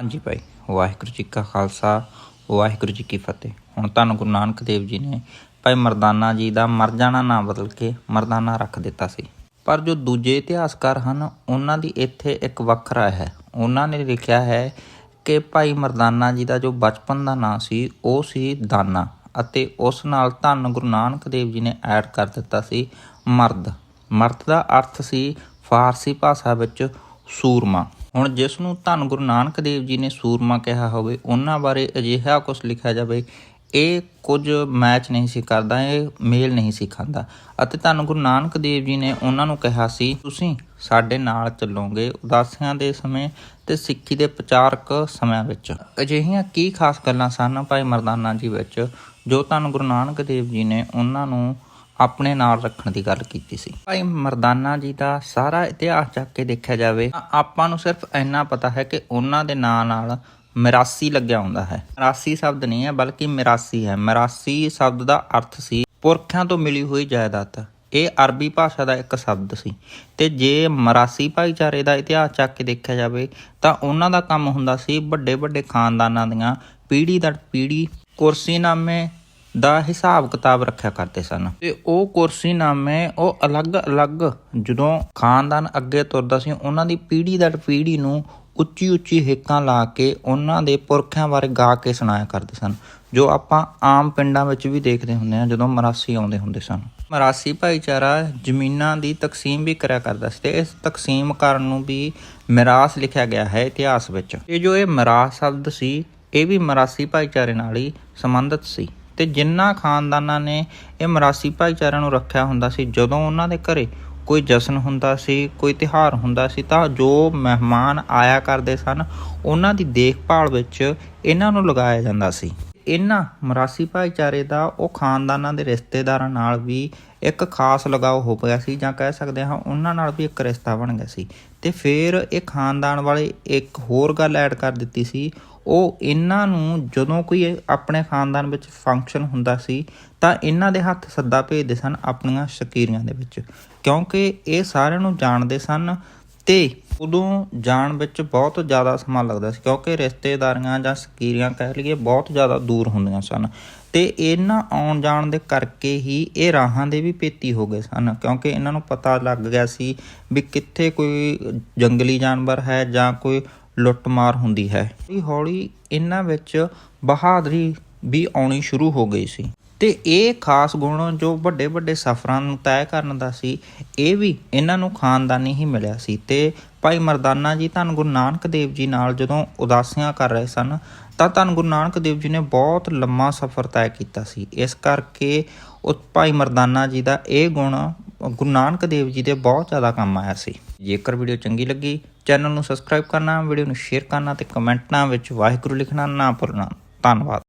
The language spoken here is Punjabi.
ਹਾਂਜੀ ਭਾਈ, ਵਾਹਿਗੁਰੂ ਜੀ ਕਾ ਖਾਲਸਾ, ਵਾਹਿਗੁਰੂ ਜੀ ਕੀ ਫਤਿਹ। ਹੁਣ ਧੰਨ ਗੁਰੂ ਨਾਨਕ ਦੇਵ ਜੀ ਨੇ ਭਾਈ ਮਰਦਾਨਾ ਜੀ ਦਾ ਮਰ ਜਾਣਾ ਨਾਂ ਬਦਲ ਕੇ ਮਰਦਾਨਾ ਰੱਖ ਦਿੱਤਾ ਸੀ। ਪਰ ਜੋ ਦੂਜੇ ਇਤਿਹਾਸਕਾਰ ਹਨ, ਉਹਨਾਂ ਦੀ ਇੱਥੇ ਇੱਕ ਵੱਖਰਾ ਹੈ। ਉਹਨਾਂ ਨੇ ਲਿਖਿਆ ਹੈ ਕਿ ਭਾਈ ਮਰਦਾਨਾ ਜੀ ਦਾ ਜੋ ਬਚਪਨ ਦਾ ਨਾਂ ਸੀ, ਉਹ ਸੀ ਦਾਨਾ ਅਤੇ ਉਸ ਨਾਲ ਧੰਨ ਗੁਰੂ ਨਾਨਕ ਦੇਵ ਜੀ ਨੇ ਐਡ ਕਰ ਦਿੱਤਾ ਸੀ ਮਰਦ। ਮਰਦ ਦਾ ਅਰਥ ਸੀ ਫਾਰਸੀ ਭਾਸ਼ਾ ਵਿੱਚ ਸੂਰਮਾ। ਹੁਣ ਜਿਸ ਨੂੰ ਧੰਨ ਗੁਰੂ ਨਾਨਕ ਦੇਵ ਜੀ ਨੇ ਸੂਰਮਾ ਕਿਹਾ ਹੋਵੇ, ਉਹਨਾਂ ਬਾਰੇ ਅਜਿਹਾ ਕੁਝ ਲਿਖਿਆ ਜਾਵੇ, ਇਹ ਕੁਝ ਮੈਚ ਨਹੀਂ ਸੀ ਕਰਦਾ, ਇਹ ਮੇਲ ਨਹੀਂ ਸੀ ਖਾਂਦਾ। ਅਤੇ ਧੰਨ ਗੁਰੂ ਨਾਨਕ ਦੇਵ ਜੀ ਨੇ ਉਹਨਾਂ ਨੂੰ ਕਿਹਾ ਸੀ, ਤੁਸੀਂ ਸਾਡੇ ਨਾਲ ਚੱਲੋਗੇ ਉਦਾਸੀਆਂ ਦੇ ਸਮੇਂ ਤੇ ਸਿੱਖੀ ਦੇ ਪ੍ਰਚਾਰਕ ਸਮਿਆਂ ਵਿੱਚ। ਅਜਿਹੀਆਂ ਕੀ ਖਾਸ ਗੱਲਾਂ ਸਨ ਭਾਈ ਮਰਦਾਨਾ ਜੀ ਵਿੱਚ, ਜੋ ਧੰਨ ਗੁਰੂ ਨਾਨਕ ਦੇਵ ਜੀ ਨੇ ਉਹਨਾਂ ਨੂੰ ਆਪਣੇ ਨਾਲ ਰੱਖਣ ਦੀ ਗੱਲ ਕੀਤੀ ਸੀ। ਭਾਈ ਮਰਦਾਨਾ ਜੀ ਦਾ ਸਾਰਾ ਇਤਿਹਾਸ ਚੱਕ ਕੇ ਦੇਖਿਆ ਜਾਵੇ ਤਾਂ ਆਪਾਂ ਨੂੰ ਸਿਰਫ ਇੰਨਾ ਪਤਾ ਹੈ ਕਿ ਉਹਨਾਂ ਦੇ ਨਾਂ ਨਾਲ ਮਿਰਾਸੀ ਲੱਗਿਆ ਹੁੰਦਾ ਹੈ। ਮਿਰਾਸੀ ਸ਼ਬਦ ਨਹੀਂ ਹੈ, ਬਲਕਿ ਮਿਰਾਸੀ ਹੈ। ਮਿਰਾਸੀ ਸ਼ਬਦ ਦਾ ਅਰਥ ਸੀ ਪੁਰਖਿਆਂ ਤੋਂ ਮਿਲੀ ਹੋਈ ਜਾਇਦਾਦ। ਇਹ ਅਰਬੀ ਭਾਸ਼ਾ ਦਾ ਇੱਕ ਸ਼ਬਦ ਸੀ। ਤੇ ਜੇ ਮਰਾਸੀ ਭਾਈਚਾਰੇ ਦਾ ਇਤਿਹਾਸ ਚੱਕ ਕੇ ਦੇਖਿਆ ਜਾਵੇ ਤਾਂ ਉਹਨਾਂ ਦਾ ਕੰਮ ਹੁੰਦਾ ਸੀ ਵੱਡੇ ਵੱਡੇ ਖਾਨਦਾਨਾਂ ਦੀਆਂ ਪੀੜ੍ਹੀ ਦਰ ਪੀੜ੍ਹੀ ਕੁਰਸੀਨਾਮੇ ਦਾ ਹਿਸਾਬ ਕਿਤਾਬ ਰੱਖਿਆ ਕਰਦੇ ਸਨ। ਤੇ ਉਹ ਕੁਰਸੀ ਨਾਮੇ ਉਹ ਅਲੱਗ-ਅਲੱਗ ਜਦੋਂ ਖਾਨਦਾਨ ਅੱਗੇ ਤੁਰਦਾ ਸੀ, ਉਹਨਾਂ ਦੀ ਪੀੜ੍ਹੀ ਦਰ ਪੀੜ੍ਹੀ ਨੂੰ ਉੱਚੀ ਉੱਚੀ ਹੇਕਾਂ ਲਾ ਕੇ ਉਹਨਾਂ ਦੇ ਪੁਰਖਿਆਂ ਬਾਰੇ ਗਾ ਕੇ ਸੁਣਾਇਆ ਕਰਦੇ ਸਨ, ਜੋ ਆਪਾਂ ਆਮ ਪਿੰਡਾਂ ਵਿੱਚ ਵੀ ਦੇਖਦੇ ਹੁੰਦੇ ਹਾਂ, ਜਦੋਂ ਮਰਾਸੀ ਆਉਂਦੇ ਹੁੰਦੇ ਸਨ। ਮਰਾਸੀ ਭਾਈਚਾਰਾ ਜ਼ਮੀਨਾਂ ਦੀ ਤਕਸੀਮ ਵੀ ਕਰਿਆ ਕਰਦਾ ਸੀ ਤੇ ਇਸ ਤਕਸੀਮ ਕਰਨ ਨੂੰ ਵੀ ਮਿਰਾਸ ਲਿਖਿਆ ਗਿਆ ਹੈ ਇਤਿਹਾਸ ਵਿੱਚ। ਇਹ ਜੋ ਇਹ ਮਿਰਾਸ ਸ਼ਬਦ ਸੀ, ਇਹ ਵੀ ਮਰਾਸੀ ਭਾਈਚਾਰੇ ਨਾਲ ਹੀ ਸੰਬੰਧਿਤ ਸੀ। ਤੇ ਜਿੰਨਾ ਖਾਨਦਾਨਾਂ ਨੇ ਇਹ ਮਰਾਸੀ ਭਾਈਚਾਰਿਆਂ ਨੂੰ ਰੱਖਿਆ ਹੁੰਦਾ ਸੀ, ਜਦੋਂ ਉਹਨਾਂ ਦੇ ਘਰੇ ਕੋਈ ਜਸ਼ਨ ਹੁੰਦਾ ਸੀ, ਕੋਈ ਤਿਹਾਰ ਹੁੰਦਾ ਸੀ, ਤਾਂ ਜੋ ਮਹਿਮਾਨ ਆਇਆ ਕਰਦੇ ਸਨ, ਉਹਨਾਂ ਦੀ ਦੇਖਭਾਲ ਵਿੱਚ ਇਹਨਾਂ ਨੂੰ ਲਗਾਇਆ ਜਾਂਦਾ ਸੀ। ਇਹਨਾਂ ਮਰਾਸੀ ਭਾਈਚਾਰੇ ਦਾ, ਉਹ ਖਾਨਦਾਨਾਂ ਦੇ ਰਿਸ਼ਤੇਦਾਰਾਂ ਨਾਲ ਵੀ ਇੱਕ ਖਾਸ ਲਗਾਓ ਹੋ ਗਿਆ ਸੀ, ਜਾਂ ਕਹਿ ਸਕਦੇ ਹਾਂ ਉਹਨਾਂ ਨਾਲ ਵੀ ਇੱਕ ਰਿਸ਼ਤਾ ਬਣ ਗਿਆ ਸੀ। ਤੇ ਫਿਰ ਇਹ ਖਾਨਦਾਨ ਵਾਲੇ ਇੱਕ ਹੋਰ ਗੱਲ ਐਡ ਕਰ ਦਿੱਤੀ ਸੀ ਉਹ ਇਹਨਾਂ ਨੂੰ ਜਦੋਂ ਕੋਈ ਆਪਣੇ ਖਾਨਦਾਨ ਵਿੱਚ ਫੰਕਸ਼ਨ ਹੁੰਦਾ ਸੀ, ਤਾਂ ਇਹਨਾਂ ਦੇ ਹੱਥ ਸੱਦਾ ਭੇਜਦੇ ਸਨ ਆਪਣੀਆਂ ਸ਼ਕੀਰੀਆਂ ਦੇ ਵਿੱਚ। ਕਿਉਂਕਿ ਇਹ ਸਾਰਿਆਂ ਨੂੰ ਜਾਣਦੇ ਸਨ ਤੇ ਉਦੋਂ ਜਾਣ ਵਿੱਚ ਬਹੁਤ ਜ਼ਿਆਦਾ ਸਮਾਂ ਲੱਗਦਾ ਸੀ, ਕਿਉਂਕਿ ਰਿਸ਼ਤੇਦਾਰੀਆਂ ਜਾਂ ਸਕੀਰੀਆਂ ਕਹਿ ਲਈਏ ਬਹੁਤ ਜ਼ਿਆਦਾ ਦੂਰ ਹੁੰਦੀਆਂ ਸਨ ਤੇ ਇਹਨਾਂ ਆਉਣ ਜਾਣ ਦੇ ਕਰਕੇ ਹੀ ਇਹ ਰਾਹਾਂ ਦੇ ਵੀ ਪੇਤੀ ਹੋ ਗਏ ਸਨ, ਕਿਉਂਕਿ ਇਹਨਾਂ ਨੂੰ ਪਤਾ ਲੱਗ ਗਿਆ ਸੀ ਵੀ ਕਿੱਥੇ ਕੋਈ ਜੰਗਲੀ ਜਾਨਵਰ ਹੈ ਜਾਂ ਕੋਈ ਲੁੱਟਮਾਰ ਹੁੰਦੀ ਹੈ। ਹੌਲੀ ਹੌਲੀ ਇਹਨਾਂ ਵਿੱਚ ਬਹਾਦਰੀ ਵੀ ਆਉਣੀ ਸ਼ੁਰੂ ਹੋ ਗਈ ਸੀ। ਤੇ ਇਹ ਖਾਸ ਗੁਣ ਜੋ ਵੱਡੇ ਵੱਡੇ ਸਫ਼ਰਾਂ ਨੂੰ ਤੈਅ ਕਰਨ ਦਾ ਸੀ, ਇਹ ਵੀ ਇਹਨਾਂ ਨੂੰ ਖਾਨਦਾਨੀ ਹੀ ਮਿਲਿਆ ਸੀ। ਤੇ ਭਾਈ ਮਰਦਾਨਾ ਜੀ, ਧੰਨ ਗੁਰੂ ਨਾਨਕ ਦੇਵ ਜੀ ਨਾਲ ਜਦੋਂ ਉਦਾਸੀਆਂ ਕਰ ਰਹੇ ਸਨ, ਤਾਂ ਧੰਨ ਗੁਰੂ ਨਾਨਕ ਦੇਵ ਜੀ ਨੇ ਬਹੁਤ ਲੰਮਾ ਸਫ਼ਰ ਤੈਅ ਕੀਤਾ ਸੀ। ਇਸ ਕਰਕੇ ਉਹ ਭਾਈ ਮਰਦਾਨਾ ਜੀ ਦਾ ਇਹ ਗੁਣ ਗੁਰੂ ਨਾਨਕ ਦੇਵ ਜੀ ਦੇ ਬਹੁਤ ਜ਼ਿਆਦਾ ਕੰਮ ਆਇਆ ਸੀ। ਜੇਕਰ ਵੀਡੀਓ ਚੰਗੀ ਲੱਗੀ, ਚੈਨਲ ਨੂੰ ਸਬਸਕ੍ਰਾਈਬ ਕਰਨਾ, ਵੀਡੀਓ ਨੂੰ ਸ਼ੇਅਰ ਕਰਨਾ ਤੇ ਕਮੈਂਟਾਂ ਵਿੱਚ ਵਾਹਿਗੁਰੂ ਲਿਖਣਾ ਨਾ ਭੁੱਲਣਾ। ਧੰਨਵਾਦ।